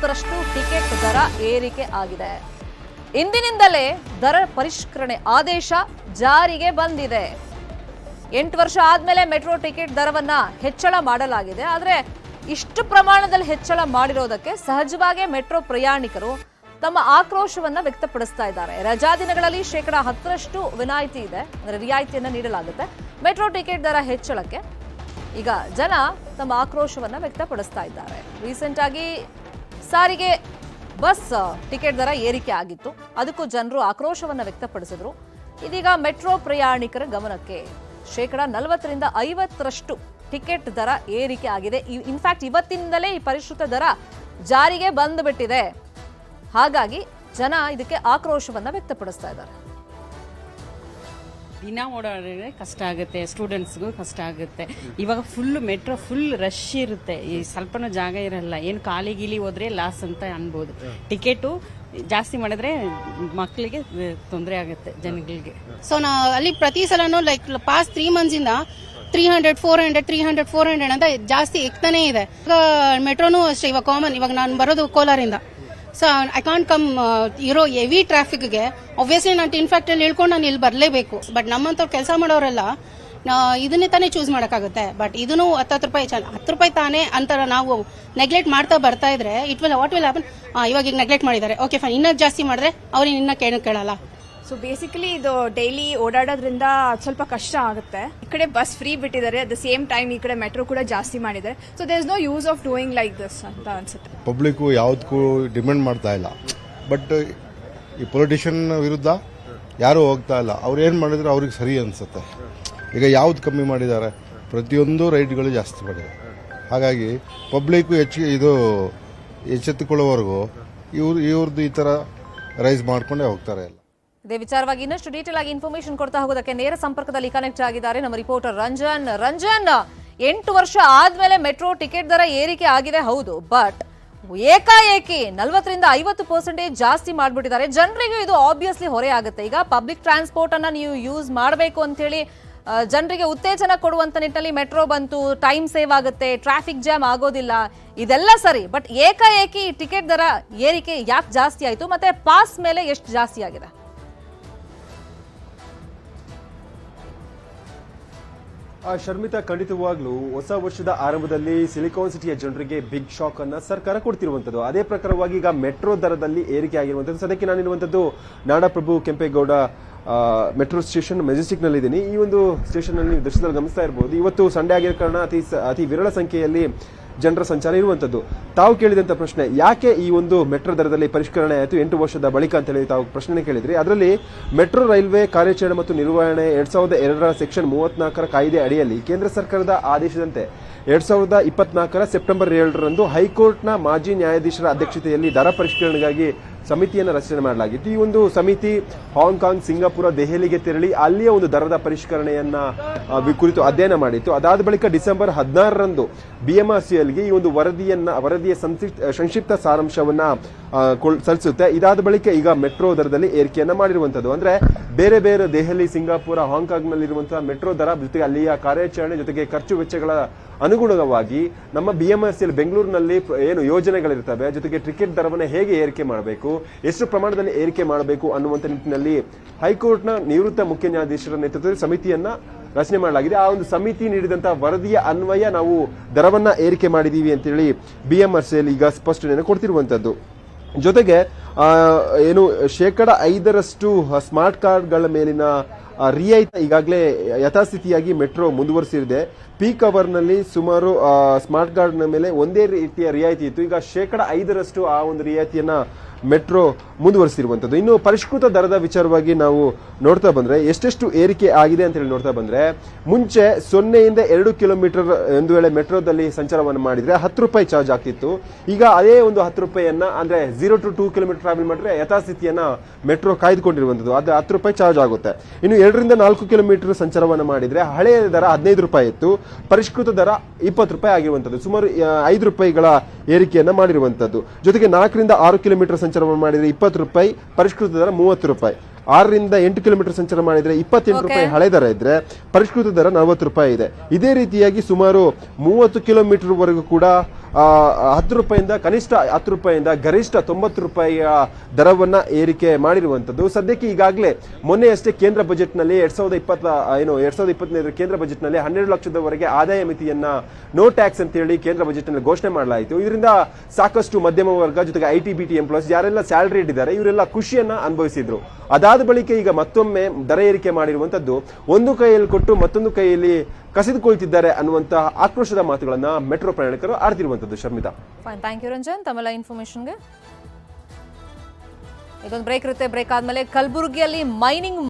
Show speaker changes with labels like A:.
A: ಐವತ್ತರಷ್ಟು ಟಿಕೆಟ್ ದರ ಏರಿಕೆ ಆಗಿದೆ. ಇಂದಿನಿಂದಲೇ ದರ ಪರಿಷ್ಕರಣೆ ಆದೇಶ ಜಾರಿಗೆ ಬಂದಿದೆ. ಎಂಟು ವರ್ಷ ಆದ್ಮೇಲೆ ಮೆಟ್ರೋ ಟಿಕೆಟ್ ದರವನ್ನ ಹೆಚ್ಚಳ ಮಾಡಲಾಗಿದೆ. ಆದರೆ ಇಷ್ಟು ಪ್ರಮಾಣದಲ್ಲಿ ಹೆಚ್ಚಳ ಮಾಡಿರೋದಕ್ಕೆ ಸಹಜವಾಗಿ ಮೆಟ್ರೋ ಪ್ರಯಾಣಿಕರು ತಮ್ಮ ಆಕ್ರೋಶವನ್ನ ವ್ಯಕ್ತಪಡಿಸ್ತಾ ಇದ್ದಾರೆ. ರಜಾ ದಿನಗಳಲ್ಲಿ ಶೇಕಡ ಹತ್ತರಷ್ಟು ವಿನಾಯಿತಿ ಇದೆ. ಅಂದ್ರೆ ರಿಯಾಯಿತಿಯನ್ನ ನೀಡಲಾಗುತ್ತೆ. ಮೆಟ್ರೋ ಟಿಕೆಟ್ ದರ ಹೆಚ್ಚಳಕ್ಕೆ ಈಗ ಜನ ತಮ್ಮ ಆಕ್ರೋಶವನ್ನ ವ್ಯಕ್ತಪಡಿಸ್ತಾ ಇದ್ದಾರೆ. ರೀಸೆಂಟ್ ಆಗಿ ಸಾರಿಗೆ ಬಸ್ ಟಿಕೆಟ್ ದರ ಏರಿಕೆ ಆಗಿತ್ತು. ಅದಕ್ಕೂ ಜನರು ಆಕ್ರೋಶವನ್ನು ವ್ಯಕ್ತಪಡಿಸಿದ್ರು. ಇದೀಗ ಮೆಟ್ರೋ ಪ್ರಯಾಣಿಕರ ಗಮನಕ್ಕೆ ಶೇಕಡ ನಲವತ್ತರಿಂದ ಐವತ್ತರಷ್ಟು ಟಿಕೆಟ್ ದರ ಏರಿಕೆ ಆಗಿದೆ. ಇನ್ಫ್ಯಾಕ್ಟ್ ಇವತ್ತಿನಿಂದಲೇ ಈ ಪರಿಷ್ಕೃತ ದರ ಜಾರಿಗೆ ಬಂದುಬಿಟ್ಟಿದೆ. ಹಾಗಾಗಿ ಜನ ಇದಕ್ಕೆ ಆಕ್ರೋಶವನ್ನು ವ್ಯಕ್ತಪಡಿಸ್ತಾ ಇದ್ದಾರೆ.
B: ದಿನ ಓಡಾಡಿದ್ರೆ ಕಷ್ಟ ಆಗುತ್ತೆ ಸ್ಟೂಡೆಂಟ್ಸ್ಗೂ ಕಷ್ಟ ಆಗುತ್ತೆ. ಇವಾಗ ಫುಲ್ ಮೆಟ್ರೋ ಫುಲ್ ರಶ್ ಇರುತ್ತೆ. ಈ ಸ್ವಲ್ಪನೂ ಜಾಗ ಇರಲ್ಲ. ಏನು ಖಾಲಿ ಗೀಲಿ ಹೋದ್ರೆ ಲಾಸ್ ಅಂತ ಅನ್ಬೋದು. ಟಿಕೆಟು ಜಾಸ್ತಿ ಮಾಡಿದ್ರೆ ಮಕ್ಕಳಿಗೆ ತೊಂದರೆ ಆಗುತ್ತೆ ಜನಗಳಿಗೆ.
C: ಸೊ ನಾ ಅಲ್ಲಿ ಪ್ರತಿ ಸಲನೂ ಲೈಕ್ ಪಾಸ್ಟ್ ತ್ರೀ ಮಂತ್ಸ್ ಇಂದ three hundred four hundred three hundred four hundred ಅಂತ ಜಾಸ್ತಿ ಎಕ್ತಾನೇ ಇದೆ. ಈಗ ಮೆಟ್ರೋನು ಅಷ್ಟೇ ಇವಾಗ ಕಾಮನ್ ಇವಾಗ ನಾನು ಬರೋದು ಕೋಲಾರಿಂದ. ಸೊ ಐ ಕಾಂಟ್ ಕಮ್ ಇರೋ ಹೆವಿ ಟ್ರಾಫಿಕ್ಗೆ ಒಬ್ವಿಯಸ್ಲಿ ನಾನು ಟಿನ್ ಫ್ಯಾಕ್ಟ್ರಿಯಲ್ಲಿ ಇಳ್ಕೊಂಡು ನಾನು ಇಲ್ಲಿ ಬರಲೇಬೇಕು. ಬಟ್ ನಮ್ಮಂಥವ್ರು ಕೆಲಸ ಮಾಡೋರೆಲ್ಲ ಇದನ್ನೇ ತಾನೇ ಚೂಸ್ ಮಾಡೋಕ್ಕಾಗುತ್ತೆ. ಬಟ್ ಇದನ್ನು ಹತ್ತತ್ತು ರೂಪಾಯಿ ಚಲ ಹತ್ತು ರೂಪಾಯಿ ತಾನೇ ಅಂತ ನಾವು ನೆಗ್ಲೆಕ್ಟ್ ಮಾಡ್ತಾ ಬರ್ತಾ ಇದ್ರೆ it will what will happen ಇವಾಗ ಈಗ ನೆಗ್ಲೆಕ್ಟ್ ಮಾಡಿದ್ದಾರೆ. ಓಕೆ ಫೈನ್ ಇನ್ನೂ ಜಾಸ್ತಿ ಮಾಡಿದ್ರೆ ಅವ್ರಿಗೆ ಇನ್ನೂ ಕೇಳೋಕ್ಕೆ ಕೇಳಲ್ಲ.
D: ಸೊ ಬೇಸಿಕಲಿ ಇದು ಡೈಲಿ ಓಡಾಡೋದ್ರಿಂದ ಸ್ವಲ್ಪ ಕಷ್ಟ ಆಗುತ್ತೆ. ಈ ಕಡೆ ಬಸ್ ಫ್ರೀ ಬಿಟ್ಟಿದ್ದಾರೆ. ಅಟ್ ದ ಸೇಮ್ ಟೈಮ್ ಈ ಕಡೆ ಮೆಟ್ರೋ ಕೂಡ ಜಾಸ್ತಿ ಮಾಡಿದ್ದಾರೆ. So there is no use of doing like this ಅಂತ ಅನ್ಸುತ್ತೆ.
E: ಪಬ್ಲಿಕ್ಕು ಯಾವುದಕ್ಕೂ ಡಿಮ್ಯಾಂಡ್ ಮಾಡ್ತಾ ಇಲ್ಲ. ಬಟ್ ಈ ಪೊಲಿಟಿಷಿಯನ್ ವಿರುದ್ಧ ಯಾರೂ ಹೋಗ್ತಾ ಇಲ್ಲ. ಅವ್ರು ಏನು ಮಾಡಿದ್ರೆ ಅವ್ರಿಗೆ ಸರಿ ಅನಿಸುತ್ತೆ. ಈಗ ಯಾವ್ದು ಕಮ್ಮಿ ಮಾಡಿದ್ದಾರೆ? ಪ್ರತಿಯೊಂದು ರೈಟ್ಗಳು ಜಾಸ್ತಿ ಮಾಡಿದ್ದಾರೆ. ಹಾಗಾಗಿ ಪಬ್ಲಿಕ್ಕು ಹೆಚ್ಚು ಇದು ಎಚ್ಚೆತ್ತುಕೊಳ್ಳೋವರೆಗೂ ಇವ್ರು ಇವ್ರದ್ದು ಈ ಥರ ರೈಸ್ ಮಾಡ್ಕೊಂಡೇ ಹೋಗ್ತಾರೆ
A: ಇದೇ ವಿಚಾರವಾಗಿ ಇನ್ನಷ್ಟು ಡೀಟೇಲ್ ಆಗಿ ಇನ್ಫಾರ್ಮೇಶನ್ ಕೊಡ್ತಾ ಹೋಗೋದಕ್ಕೆ ನೇರ ಸಂಪರ್ಕದಲ್ಲಿ ಕನೆಕ್ಟ್ ಆಗಿದ್ದಾರೆ ನಮ್ಮ ರಿಪೋರ್ಟರ್ ರಂಜನ್. ರಂಜನ್, ಎಂಟು ವರ್ಷ ಆದ್ಮೇಲೆ ಮೆಟ್ರೋ ಟಿಕೆಟ್ ದರ ಏರಿಕೆ ಆಗಿದೆ, ಹೌದು ಬಟ್ ಏಕಾಏಕಿ ನಲ್ವತ್ತರಿಂದ ಐವತ್ತು ಪರ್ಸೆಂಟೇಜ್ ಜಾಸ್ತಿ ಮಾಡ್ಬಿಟ್ಟಿದ್ದಾರೆ. ಜನರಿಗೂ ಇದು ಆಬ್ವಿಯಸ್ಲಿ ಹೊರೆ ಆಗುತ್ತೆ. ಈಗ ಪಬ್ಲಿಕ್ ಟ್ರಾನ್ಸ್ಪೋರ್ಟ್ ಅನ್ನ ನೀವು ಯೂಸ್ ಮಾಡಬೇಕು ಅಂತ ಹೇಳಿ ಜನರಿಗೆ ಉತ್ತೇಜನ ಕೊಡುವಂತ ನಿಟ್ಟಿನಲ್ಲಿ ಮೆಟ್ರೋ ಬಂತು ಟೈಮ್ ಸೇವ್ ಆಗುತ್ತೆ ಟ್ರಾಫಿಕ್ ಜಾಮ್ ಆಗೋದಿಲ್ಲ, ಇದೆಲ್ಲ ಸರಿ ಬಟ್ ಏಕಾಏಕಿ ಟಿಕೆಟ್ ದರ ಏರಿಕೆ ಯಾಕೆ ಜಾಸ್ತಿ ಆಯಿತು, ಮತ್ತೆ ಪಾಸ್ ಮೇಲೆ ಎಷ್ಟು ಜಾಸ್ತಿ ಆಗಿದೆ?
F: ಶರ್ಮಿತಾ ಖಂಡಿತವಾಗ್ಲೂ ಹೊಸ ವರ್ಷದ ಆರಂಭದಲ್ಲಿ ಸಿಲಿಕಾನ್ ಸಿಟಿಯ ಜನರಿಗೆ ಬಿಗ್ ಶಾಕ್ ಅನ್ನ ಸರ್ಕಾರ ಕೊಡ್ತಿರುವಂತದ್ದು ಅದೇ ಪ್ರಕಾರವಾಗಿ ಈಗ ಮೆಟ್ರೋ ದರದಲ್ಲಿ ಏರಿಕೆ ಆಗಿರುವಂತದ್ದು ಸದ್ಯಕ್ಕೆ ನಾನಿರುವಂತದ್ದು ನಾಡಪ್ರಭು ಕೆಂಪೇಗೌಡ ಮೆಟ್ರೋ ಸ್ಟೇಷನ್ ಮೆಜೆಸ್ಟಿಕ್ನಲ್ಲಿ ಇದ್ದೀನಿ ಈ ಒಂದು ಸ್ಟೇಷನ್ನಲ್ಲಿ ದೃಶ್ಯದಲ್ಲಿ ಗಮನಿಸ್ತಾ ಇರಬಹುದು ಇವತ್ತು ಸಂಡೇ ಆಗಿರೋ ಕಾರಣ ಅತಿ ಅತಿ ವಿರಳ ಸಂಖ್ಯೆಯಲ್ಲಿ ಜನರ ಸಂಚಾರ ಇರುವಂಥದ್ದು ತಾವು ಕೇಳಿದಂತ ಪ್ರಶ್ನೆ, ಯಾಕೆ ಈ ಒಂದು ಮೆಟ್ರೋ ದರದಲ್ಲಿ ಪರಿಷ್ಕರಣೆ ಆಯಿತು ಎಂಟು ವರ್ಷದ ಬಳಿಕ ಅಂತ ಹೇಳಿ ತಾವು ಪ್ರಶ್ನೆ ಕೇಳಿದ್ರಿ. ಅದರಲ್ಲಿ ಮೆಟ್ರೋ, ರೈಲ್ವೆ ಕಾರ್ಯಾಚರಣೆ ಮತ್ತು ನಿರ್ವಹಣೆ ಎರಡ್ ಸಾವಿರದ ಎರಡರ ಸೆಕ್ಷನ್ ಮೂವತ್ನಾಲ್ಕರ ಕಾಯ್ದೆ ಅಡಿಯಲ್ಲಿ ಕೇಂದ್ರ ಸರ್ಕಾರದ ಆದೇಶದಂತೆ ಎರಡ್ ಸಾವಿರದ ಇಪ್ಪತ್ನಾಲ್ಕರ ಸೆಪ್ಟೆಂಬರ್ ಏಳರಂದು ಹೈಕೋರ್ಟ್ನ ಮಾಜಿ ನ್ಯಾಯಾಧೀಶರ ಅಧ್ಯಕ್ಷತೆಯಲ್ಲಿ ದರ ಪರಿಷ್ಕರಣೆಗಾಗಿ ಸಮಿತಿಯನ್ನು ರಚನೆ ಮಾಡಲಾಗಿತ್ತು. ಈ ಒಂದು ಸಮಿತಿ ಹಾಂಗ್ಕಾಂಗ್ ಸಿಂಗಾಪುರ, ದೆಹಲಿಗೆ ತೆರಳಿ ಅಲ್ಲಿಯ ಒಂದು ದರದ ಪರಿಷ್ಕರಣೆಯನ್ನ ಕುರಿತು ಅಧ್ಯಯನ ಮಾಡಿತ್ತು. ಅದಾದ ಬಳಿಕ ಡಿಸೆಂಬರ್ ಹದಿನಾರರಂದು ಬಿಎಂಆರ್ಸಿಎಲ್ಗೆ ಈ ಒಂದು ವರದಿಯನ್ನ, ವರದಿಯ ಸಂಕ್ಷಿಪ್ತ ಸಾರಾಂಶವನ್ನ ಸಲ್ಲಿಸುತ್ತೆ. ಇದಾದ ಬಳಿಕ ಈಗ ಮೆಟ್ರೋ ದರದಲ್ಲಿ ಏರಿಕೆಯನ್ನ ಮಾಡಿರುವಂತದ್ದು ಅಂದ್ರೆ ಬೇರೆ ಬೇರೆ ದೆಹಲಿ, ಸಿಂಗಾಪುರ ಹಾಂಗ್ಕಾಂಗ್ ನಲ್ಲಿರುವಂತಹ ಮೆಟ್ರೋ ದರ ಜೊತೆಗೆ ಅಲ್ಲಿಯ ಕಾರ್ಯಾಚರಣೆ ಜೊತೆಗೆ ಖರ್ಚು ವೆಚ್ಚಗಳ ಅನುಗುಣವಾಗಿ ನಮ್ಮ ಬಿಎಂಎಸ್ಸಿಯಲ್ಲಿ ಬೆಂಗಳೂರಿನಲ್ಲಿ ಪ್ರ- ಏನು ಯೋಜನೆಗಳಿರ್ತವೆ, ಜೊತೆಗೆ ಟಿಕೆಟ್ ದರವನ್ನು ಹೇಗೆ ಏರಿಕೆ ಮಾಡಬೇಕು, ಎಷ್ಟು ಪ್ರಮಾಣದಲ್ಲಿ ಏರಿಕೆ ಮಾಡಬೇಕು ಅನ್ನುವಂಥ ನಿಟ್ಟಿನಲ್ಲಿ ಹೈಕೋರ್ಟ್ನ ನಿವೃತ್ತ ಮುಖ್ಯ ನ್ಯಾಯಾಧೀಶರ ನೇತೃತ್ವದಲ್ಲಿ ಸಮಿತಿಯನ್ನ ರಚನೆ ಮಾಡಲಾಗಿದೆ. ಆ ಒಂದು ಸಮಿತಿ ನೀಡಿದಂತಹ ವರದಿಯ ಅನ್ವಯ ನಾವು ದರವನ್ನ ಏರಿಕೆ ಮಾಡಿದೀವಿ ಅಂತೇಳಿ ಬಿಎಂಆರ್ಸಿಯಲ್ಲಿ ಈಗ ಸ್ಪಷ್ಟನೆಯನ್ನು ಕೊಡ್ತಿರುವಂತದ್ದು. ಜೊತೆಗೆ ಏನು, ಶೇಕಡ ಐದರಷ್ಟು ಸ್ಮಾರ್ಟ್ ಕಾರ್ಡ್ಗಳ ಮೇಲಿನ ರಿಯಾಯಿತಿ ಈಗಾಗಲೇ ಯಥಾಸ್ಥಿತಿಯಾಗಿ ಮೆಟ್ರೋ ಮುಂದುವರಿಸಿದೆ. ಪೀಕ್ ಅವರ್ನಲ್ಲಿ ಸುಮಾರು ಸ್ಮಾರ್ಟ್ ಕಾರ್ಡ್ನ ಮೇಲೆ ಒಂದೇ ರೀತಿಯ ರಿಯಾಯಿತಿ ಇತ್ತು. ಈಗ ಶೇಕಡ ಐದರಷ್ಟು ಆ ಒಂದು ರಿಯಾಯಿತಿಯನ್ನ ಮೆಟ್ರೋ ಮುಂದುವರಿಸಿರುವಂಥದ್ದು ಇನ್ನು ಪರಿಷ್ಕೃತ ದರದ ವಿಚಾರವಾಗಿ ನಾವು ನೋಡ್ತಾ ಬಂದರೆ, ಎಷ್ಟೆಷ್ಟು ಏರಿಕೆ ಆಗಿದೆ ಅಂತ ಹೇಳಿ ನೋಡ್ತಾ ಬಂದರೆ, ಮುಂಚೆ ಸೊನ್ನೆಯಿಂದ ಎರಡು ಕಿಲೋಮೀಟರ್ ಒಂದು ವೇಳೆ ಮೆಟ್ರೋದಲ್ಲಿ ಸಂಚಾರವನ್ನು ಮಾಡಿದರೆ ಹತ್ತು ರೂಪಾಯಿ ಚಾರ್ಜ್ ಆಗ್ತಿತ್ತು. ಈಗ ಅದೇ ಒಂದು ಹತ್ತು ರೂಪಾಯಿಯನ್ನು, ಅಂದರೆ zero to two kilometre travel ಮಾಡಿದ್ರೆ ಯಥಾಸ್ಥಿತಿಯನ್ನು ಮೆಟ್ರೋ ಕಾಯ್ದುಕೊಂಡಿರುವಂಥದ್ದು ಅದು ಹತ್ತು ರೂಪಾಯಿ ಚಾರ್ಜ್ ಆಗುತ್ತೆ. ಇನ್ನು ಎರಡರಿಂದ ನಾಲ್ಕು ಕಿಲೋಮೀಟರ್ ಸಂಚಾರವನ್ನು ಮಾಡಿದರೆ ಹಳೆಯ ದರ ಹದಿನೈದು ರೂಪಾಯಿ ಇತ್ತು. ಪರಿಷ್ಕೃತ ದರ ಇಪ್ಪತ್ತು ರೂಪಾಯಿ ಆಗಿರುವಂಥದ್ದು ಸುಮಾರು ಐದು ರೂಪಾಯಿಗಳ ಏರಿಕೆಯನ್ನು ಮಾಡಿರುವಂಥದ್ದು ಜೊತೆಗೆ ನಾಲ್ಕರಿಂದ ಆರು ಕಿಲೋಮೀಟರ್ ಸಂಚಾರವನ್ನು ಮಾಡಿದರೆ ಇಪ್ಪತ್ತು ರೂಪಾಯಿ ಪರಿಷ್ಕೃತ ದರ ಮೂವತ್ತು ರೂಪಾಯಿ. ಆರರಿಂದ ಎಂಟು ಕಿಲೋಮೀಟರ್ ಸಂಚಾರ ಮಾಡಿದರೆ ಇಪ್ಪತ್ತೆಂಟು ರೂಪಾಯಿ ಹಳೆ ದರ ಇದ್ರೆ ಪರಿಷ್ಕೃತ ದರ ನಲವತ್ತು ರೂಪಾಯಿ ಇದೆ. ಇದೇ ರೀತಿಯಾಗಿ ಸುಮಾರು ಮೂವತ್ತು ಕಿಲೋಮೀಟರ್ವರೆಗೂ ಕೂಡ ಹತ್ತು ರೂಪಾಯಿಂದ ಕನಿಷ್ಠ ಹತ್ತು ರೂಪಾಯಿಂದ ಗರಿಷ್ಠ ತೊಂಬತ್ತು ರೂಪಾಯಿಯ ದರವನ್ನ ಏರಿಕೆ ಮಾಡಿರುವಂತದ್ದು ಸದ್ಯಕ್ಕೆ ಈಗಾಗಲೇ ಮೊನ್ನೆಯಷ್ಟೇ ಕೇಂದ್ರ ಬಜೆಟ್ನಲ್ಲಿ ಎರಡ್ ಸಾವಿರದ ಇಪ್ಪತ್ತ ಏನು, ಎರಡ್ ಸಾವಿರದ ಇಪ್ಪತ್ತೈದರ ಕೇಂದ್ರ ಬಜೆಟ್ನಲ್ಲಿ ಹನ್ನೆರಡು ಲಕ್ಷದವರೆಗೆ ಆದಾಯ ಮಿತಿಯನ್ನ ನೋ ಟ್ಯಾಕ್ಸ್ ಅಂತ ಹೇಳಿ ಕೇಂದ್ರ ಬಜೆಟ್ನಲ್ಲಿ ಘೋಷಣೆ ಮಾಡಲಾಯಿತು. ಇದರಿಂದ ಸಾಕಷ್ಟು ಮಧ್ಯಮ ವರ್ಗ ಜೊತೆಗೆ ಐ ಟಿ ಬಿ ಎಂಪ್ಲಾಯ್ಸ್ ಯಾರೆಲ್ಲ ಸ್ಯಾಲರಿ ಇಟ್ಟಿದ್ದಾರೆ, ಇವರೆಲ್ಲ ಖುಷಿಯನ್ನ ಅನುಭವಿಸಿದ್ರು. ಅದಾದ ಬಳಿಕ ಈಗ ಮತ್ತೊಮ್ಮೆ ದರ ಏರಿಕೆ ಮಾಡಿರುವಂತದ್ದು ಒಂದು ಕೈಯಲ್ಲಿ ಕೊಟ್ಟು ಮತ್ತೊಂದು ಕೈಯಲ್ಲಿ ಕಸಿದುಕೊಳ್ತಿದ್ದಾರೆ ಅನ್ನುವಂತಹ ಆಕ್ರೋಶದ ಮಾತುಗಳನ್ನ ಮೆಟ್ರೋ ಪ್ರಯಾಣಿಕರು ಆಡ್ತಿರುವಂತದ್ದು Sharmita.
A: Fine thank you Ranjan. ತಮ್ಮೆಲ್ಲ ಇನ್ಫಾರ್ಮೇಶನ್ಗೆ ಇದೊಂದು ಬ್ರೇಕ್ ಇರುತ್ತೆ. ಬ್ರೇಕ್ ಆದಮೇಲೆ ಕಲಬುರಗಿಯಲ್ಲಿ ಮೈನಿಂಗ್